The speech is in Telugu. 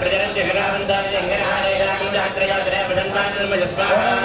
ప్రజలంజ హరావంతాన్ని జంగనహారే రాగం జాత్రయాత్రే ప్రజన్మాత్రమ జస్వాహ